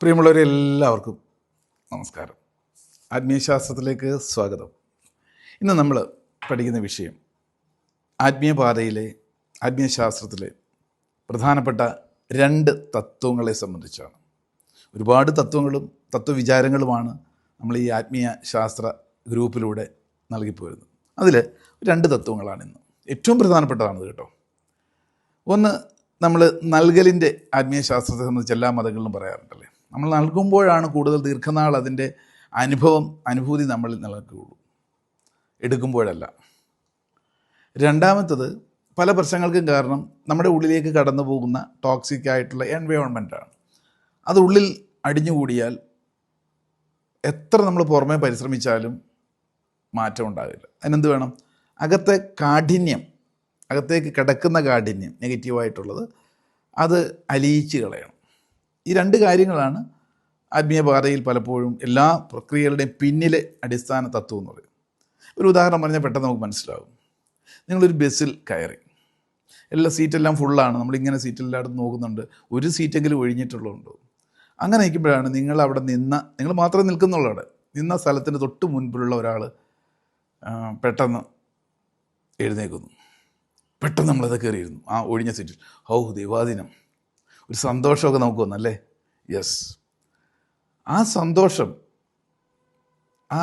പ്രിയമുള്ളവരെ എല്ലാവർക്കും നമസ്കാരം. ആത്മീയശാസ്ത്രത്തിലേക്ക് സ്വാഗതം. ഇന്ന് നമ്മൾ പഠിക്കുന്ന വിഷയം ആത്മീയപാതയിലെ ആത്മീയശാസ്ത്രത്തിലെ പ്രധാനപ്പെട്ട രണ്ട് തത്വങ്ങളെ സംബന്ധിച്ചാണ്. ഒരുപാട് തത്വങ്ങളും തത്വവിചാരങ്ങളുമാണ് നമ്മൾ ഈ ആത്മീയ ശാസ്ത്ര ഗ്രൂപ്പിലൂടെ നൽകിപ്പോരുന്നത്. അതിൽ രണ്ട് തത്വങ്ങളാണ് ഇന്ന്. ഏറ്റവും പ്രധാനപ്പെട്ടതാണത് കേട്ടോ. ഒന്ന് നമ്മൾ നൽകലിന്റെ ആത്മീയശാസ്ത്രത്തെ സംബന്ധിച്ച് എല്ലാ മതങ്ങളിലും പറയാറുണ്ടല്ലേ? നമ്മൾ നൽകുമ്പോഴാണ് കൂടുതൽ ദീർഘനാൾ അതിന്റെ അനുഭവം അനുഭൂതി നമ്മളിൽ നിലനിൽക്കുകയുള്ളൂ. എടുക്കുമ്പോഴല്ല. രണ്ടാമത്തത് പല പ്രശ്നങ്ങൾക്കും കാരണം നമ്മുടെ ഉള്ളിലേക്ക് കടന്നു പോകുന്ന ടോക്സിക് ആയിട്ടുള്ള എൻവയോൺമെന്റാണ് അത് ഉള്ളിൽ അടിഞ്ഞുകൂടിയാൽ എത്ര നമ്മൾ പുറമേ പരിശ്രമിച്ചാലും മാറ്റം ഉണ്ടാകില്ല അതിനെന്ത് വേണം? അകത്തെ കാഠിന്യം അകത്തേക്ക് കിടക്കുന്ന കാഠിന്യം നെഗറ്റീവായിട്ടുള്ളത് അത് അലിയിച്ച് കളയണം. ഈ രണ്ട് കാര്യങ്ങളാണ് ആത്മീയപാതയിൽ പലപ്പോഴും എല്ലാ പ്രക്രിയകളുടെയും പിന്നിലെ അടിസ്ഥാന തത്വം എന്ന് പറയും. ഒരു ഉദാഹരണം പറഞ്ഞാൽ പെട്ടെന്ന് നമുക്ക് മനസ്സിലാവും. നിങ്ങളൊരു ബസ്സിൽ കയറി. എല്ലാ സീറ്റെല്ലാം ഫുള്ളാണ്. നമ്മളിങ്ങനെ സീറ്റെല്ലായിടത്തും നോക്കുന്നുണ്ട്. ഒരു സീറ്റെങ്കിലും ഒഴിഞ്ഞിട്ടുള്ളതുണ്ടോ? അങ്ങനെ നിൽക്കുമ്പോഴാണ് നിങ്ങൾ അവിടെ നിന്ന നിങ്ങൾ മാത്രം നിൽക്കുന്നുള്ളവിടെ നിന്ന സ്ഥലത്തിന് തൊട്ട് മുൻപിലുള്ള ഒരാൾ പെട്ടെന്ന് എഴുന്നേക്കുന്നു പെട്ടെന്ന് നമ്മളത് കയറിയിരുന്നു. ആ ഒഴിഞ്ഞ സീറ്റിൽ. ഹൗ ദൈവാദിനം ഒരു സന്തോഷമൊക്കെ നമുക്ക് വന്നല്ലേ? യെസ് ആ സന്തോഷം ആ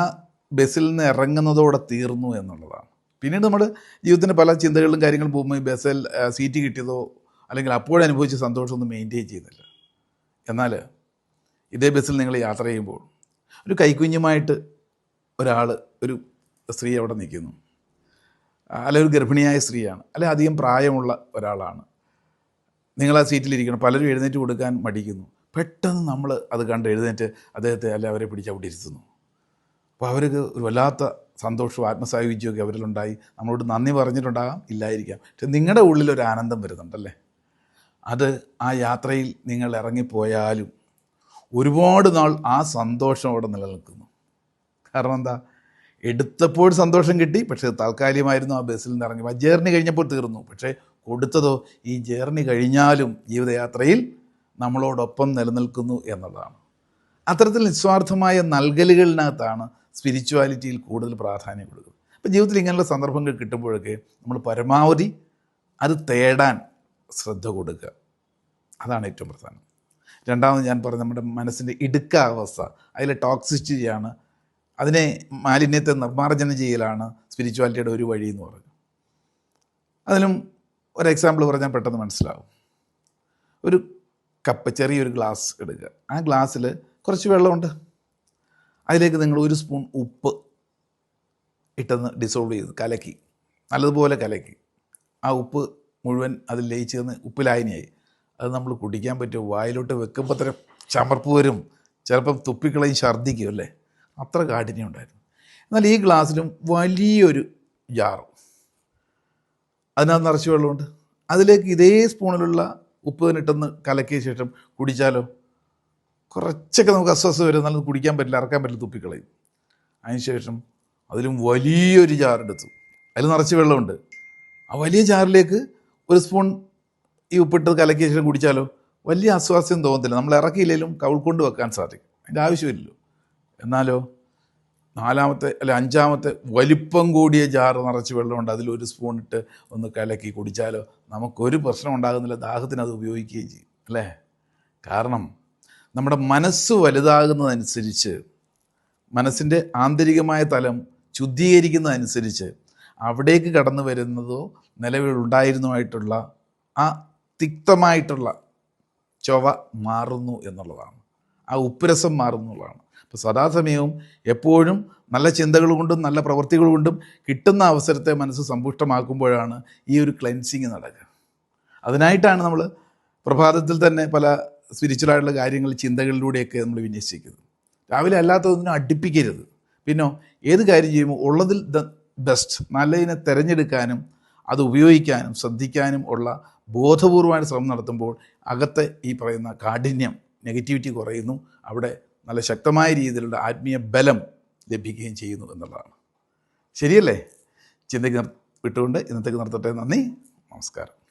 ബസ്സിൽ നിന്ന് ഇറങ്ങുന്നതോടെ തീർന്നു എന്നുള്ളതാണ്. പിന്നീട് നമ്മൾ ജീവിതത്തിന്റെ പല ചിന്തകളിലും കാര്യങ്ങളും പോകുമ്പോൾ ബസ്സിൽ സീറ്റ് കിട്ടിയതോ അല്ലെങ്കിൽ അപ്പോഴനുഭവിച്ച സന്തോഷമൊന്നും മെയിന്റെയിൻ ചെയ്യുന്നില്ല. എന്നാൽ ഇതേ ബസ്സിൽ നിങ്ങൾ യാത്ര ചെയ്യുമ്പോൾ ഒരു കൈക്കുഞ്ഞുമായിട്ട് ഒരാൾ ഒരു സ്ത്രീ അവിടെ നിൽക്കുന്നു. അല്ലെ ഒരു ഗർഭിണിയായ സ്ത്രീയാണ് അല്ലെ അധികം പ്രായമുള്ള ഒരാളാണ്. നിങ്ങൾ ആ സീറ്റിലിരിക്കണം. പലരും എഴുന്നേറ്റ് കൊടുക്കാൻ മടിക്കുന്നു. പെട്ടെന്ന് നമ്മൾ അത് കണ്ട് എഴുന്നേറ്റ് അദ്ദേഹത്തെ അല്ലെ അവരെ പിടിച്ച് അവിടെ ഇരുത്തുന്നു. അപ്പോൾ അവർക്ക് ഒരു വല്ലാത്ത സന്തോഷവും ആത്മസായുജ്യമൊക്കെ അവരിലുണ്ടായി. നമ്മളോട് നന്ദി പറഞ്ഞിട്ടുണ്ടാകാം ഇല്ലായിരിക്കാം. പക്ഷെ നിങ്ങളുടെ ഉള്ളിൽ ഒരു ആനന്ദം വരുന്നുണ്ടല്ലേ? അത് ആ യാത്രയിൽ നിങ്ങൾ ഇറങ്ങിപ്പോയാലും ഒരുപാട് നാൾ ആ സന്തോഷം അവിടെ നിലനിൽക്കുന്നു. കാരണം എന്താ? എടുത്തപ്പോൾ സന്തോഷം കിട്ടി പക്ഷേ താൽക്കാലികമായിരുന്നു ആ ബസ്സിൽ നിന്ന് ഇറങ്ങി. ജേർണി കഴിഞ്ഞപ്പോൾ തീർന്നു. പക്ഷേ കൊടുത്തതോ ഈ ജേർണി കഴിഞ്ഞാലും ജീവിതയാത്രയിൽ നമ്മളോടൊപ്പം നിലനിൽക്കുന്നു എന്നുള്ളതാണ്. അത്തരത്തിൽ നിസ്വാർത്ഥമായ നൽകലുകളിനകത്താണ് സ്പിരിച്വാലിറ്റിയിൽ കൂടുതൽ പ്രാധാന്യം കൊടുക്കുന്നത്. അപ്പോൾ ജീവിതത്തിൽ ഇങ്ങനെയുള്ള സന്ദർഭങ്ങൾ കിട്ടുമ്പോഴൊക്കെ നമ്മൾ പരമാവധി അത് തേടാൻ ശ്രദ്ധ കൊടുക്കുക. അതാണ് ഏറ്റവും പ്രധാനം. രണ്ടാമത് ഞാൻ പറഞ്ഞ നമ്മുടെ മനസ്സിന്റെ ഇടുക്കാവസ്ഥ അതിലെ ടോക്സിറ്റിയാണ് അതിനെ മാലിന്യത്തെ നിർമ്മാർജനം ചെയ്യലാണ് സ്പിരിച്വാലിറ്റിയുടെ ഒരു വഴി എന്ന് പറഞ്ഞു അതിലും ഒരു എക്സാമ്പിൾ പറഞ്ഞാൽ പെട്ടെന്ന് മനസ്സിലാവും. ഒരു കപ്പ് ചെറിയൊരു ഗ്ലാസ് എടുക്കുക ആ ഗ്ലാസ്സിൽ കുറച്ച് വെള്ളമുണ്ട്. അതിലേക്ക് നിങ്ങൾ ഒരു സ്പൂൺ ഉപ്പ് ഇട്ടെന്ന് ഡിസോൾവ് ചെയ്ത് കലക്കി. നല്ലതുപോലെ കലക്കി. ആ ഉപ്പ് മുഴുവൻ അതിൽ ലയിച്ച് തന്ന് ഉപ്പിലായനിയായി. അത് നമ്മൾ കുടിക്കാൻ പറ്റും. വായിലോട്ട് വെക്കുമ്പോൾ തന്നെ ചമർപ്പ് വരും. ചിലപ്പം തുപ്പിക്കളയും ഛർദ്ദിക്കും അല്ലേ? അത്ര കാഠിന്യം ഉണ്ടായിരുന്നു. എന്നാൽ ഈ ഗ്ലാസ്സിലും വലിയൊരു ജാർ അതിനകത്ത് നിറച്ച് വെള്ളമുണ്ട്. അതിലേക്ക് ഇതേ സ്പൂണിലുള്ള ഉപ്പ് തന്നെ ഇട്ടൊന്ന് കലക്കിയ ശേഷം കുടിച്ചാലോ? കുറച്ചൊക്കെ നമുക്ക് അസ്വസ്ഥ വരും. എന്നാലും കുടിക്കാൻ പറ്റില്ല ഇറക്കാൻ പറ്റില്ല തുപ്പിക്കളയും. അതിനുശേഷം അതിലും വലിയൊരു ജാറെടുത്തു അതിൽ നിറച്ച് വെള്ളമുണ്ട്. ആ വലിയ ജാറിലേക്ക് ഒരു സ്പൂൺ ഈ ഉപ്പിട്ട് കലക്കിയ ശേഷം കുടിച്ചാലോ? വലിയ അസ്വാസ്യം തോന്നത്തില്ല. നമ്മൾ ഇറക്കിയില്ലെങ്കിലും കവിൾക്കൊണ്ട് വെക്കാൻ സാധിക്കും. അതിന്റെ ആവശ്യമില്ലല്ലോ. എന്നാലോ? നാലാമത്തെ അല്ലെ അഞ്ചാമത്തെ വലിപ്പം കൂടിയ ജാറ് നിറച്ച് വെള്ളമുണ്ട്. അതിലൊരു സ്പൂൺ ഇട്ട് ഒന്ന് കലക്കി കുടിച്ചാലോ നമുക്കൊരു പ്രശ്നം ഉണ്ടാകുന്നില്ല. ദാഹത്തിന് അത് ഉപയോഗിക്കുകയും ചെയ്യും. അല്ലേ? കാരണം നമ്മുടെ മനസ്സ് വലുതാകുന്നതനുസരിച്ച് മനസ്സിന്റെ ആന്തരികമായ തലം ശുദ്ധീകരിക്കുന്നതനുസരിച്ച് അവിടേക്ക് കടന്നു വരുന്നതോ നിലവിലുണ്ടായിരുന്നതുമായിട്ടുള്ള ആ തിക്തമായിട്ടുള്ള ചൊവ മാറുന്നു എന്നുള്ളതാണ്. ആ ഉപ്പുരസം മാറുന്നു എന്നുള്ളതാണ്. അപ്പോൾ സദാസമയവും എപ്പോഴും നല്ല ചിന്തകൾ കൊണ്ടും നല്ല പ്രവൃത്തികൾ കൊണ്ടും കിട്ടുന്ന അവസരത്തെ മനസ്സ് സമ്പുഷ്ടമാക്കുമ്പോഴാണ് ഈ ഒരു ക്ലെൻസിങ് നടക്കുക. അതിനായിട്ടാണ് നമ്മൾ പ്രഭാതത്തിൽ തന്നെ പല സ്പിരിച്വലായിട്ടുള്ള കാര്യങ്ങൾ ചിന്തകളിലൂടെയൊക്കെ നമ്മൾ വിന്യസിക്കുന്നത്. രാവിലെ അല്ലാത്തതൊന്നും അടുപ്പിക്കരുത്. പിന്നോ ഏത് കാര്യം ചെയ്യുമ്പോൾ ഉള്ളതിൽ ദ ബെസ്റ്റ് നല്ലതിനെ തിരഞ്ഞെടുക്കാനും അത് ഉപയോഗിക്കാനും ശ്രദ്ധിക്കാനും ഉള്ള ബോധപൂർവമായ ശ്രമം നടത്തുമ്പോൾ അകത്തെ ഈ പറയുന്ന കാഠിന്യം നെഗറ്റിവിറ്റി കുറയുന്നു. അവിടെ നല്ല ശക്തമായ രീതിയിലുള്ള ആത്മീയ ബലം ലഭിക്കുകയും ചെയ്യുന്നു എന്നുള്ളതാണ്. ശരിയല്ലേ? ചിന്തയ്ക്ക് വിട്ടുകൊണ്ട് ഇന്നത്തേക്ക് നിർത്തട്ടെ. നന്ദി. നമസ്കാരം.